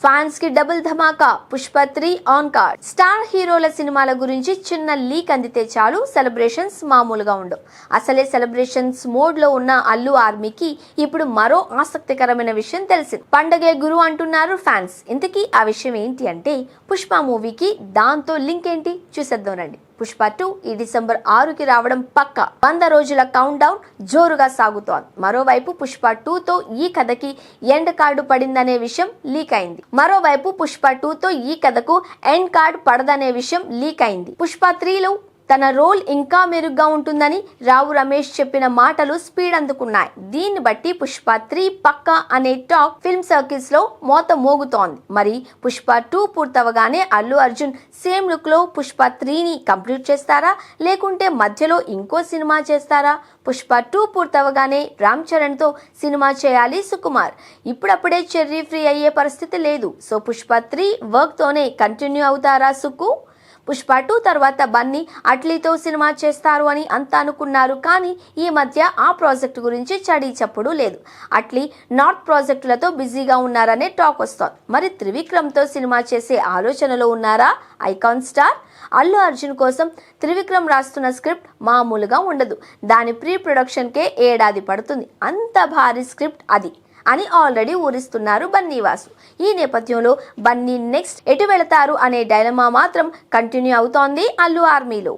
ఫ్యాన్స్కి double Dhamaka Pushpa three on card. Star హీరోల సినిమాల గురించి చిన్న లీక్ అందితే చాలు సెలబ్రేషన్స్ మామూలుగా ఉండవు. అసలే సెలబ్రేషన్స్ మోడ్లో ఉన్న అల్లు ఆర్మీకి ఇప్పుడు మరో ఆసక్తికరమైన విషయం తెలిసింది. పండగే గురు అంటున్నారు ఫ్యాన్స్. ఇంతకీ ఆ విషయం ఏంటి అంటే పుష్ప మూవీకి దాంతో లింక్ ఏంటి? చూసేద్దాం రండి. పుష్ప టూ ఈ డిసెంబర్ ఆరుకి రావడం పక్క. వంద రోజుల కౌంట్ డౌన్ జోరుగా సాగుతోంది. మరోవైపు పుష్ప టూతో ఈ కథకి ఎండ్ కార్డు పడిందనే విషయం లీక్ అయింది. మరోవైపు పుష్ప టూతో ఈ కథకు ఎండ్ కార్డు పడదనే విషయం లీక్ అయింది. పుష్ప త్రీలో తన రోల్ ఇంకా మెరుగ్గా ఉంటుందని రావు రమేష్ చెప్పిన మాటలు స్పీడ్ అందుకున్నాయి. దీన్ని బట్టి పుష్ప త్రీ పక్క అనే టాక్ ఫిల్మ్ సర్కిల్స్లో మోత మోగుతోంది. మరి పుష్ప టూ పూర్తవగానే అల్లు అర్జున్ సేమ్ లుక్లో పుష్ప త్రీని కంప్లీట్ చేస్తారా? లేకుంటే మధ్యలో ఇంకో సినిమా చేస్తారా? పుష్ప టూ పూర్తవగానే రామ్ చరణ్తో సినిమా చేయాలి సుకుమార్. ఇప్పుడప్పుడే చెర్రీ ఫ్రీ అయ్యే పరిస్థితి లేదు. సో పుష్ప త్రీ వర్క్ తోనే కంటిన్యూ అవుతారా సుకు పుష్ప టూ తర్వాత బన్నీ అట్లీతో సినిమా చేస్తారు అని అంతా అనుకున్నారు కానీ ఈ మధ్య ఆ ప్రాజెక్టు గురించి చడీ చప్పుడు లేదు. అట్లీ నార్త్ ప్రాజెక్టులతో బిజీగా ఉన్నారనే టాక్ వస్తోంది. మరి త్రివిక్రమ్తో సినిమా చేసే ఆలోచనలో ఉన్నారా? Icon star? అల్లు అర్జున్ కోసం త్రివిక్రమ్ రాస్తున్న స్క్రిప్ట్ మామూలుగా ఉండదు. దాని ప్రీ ప్రొడక్షన్కే ఏడాది పడుతుంది. అంత భారీ స్క్రిప్ట్ అది. అని ఆల్రెడీ ఊరిస్తున్నారు బన్నీవాసు. ఈ నేపథ్యంలో బన్నీ నెక్స్ట్ ఎటు వెళతారు అనే డైలమా మాత్రం కంటిన్యూ అవుతోంది అల్లు ఆర్మీలో.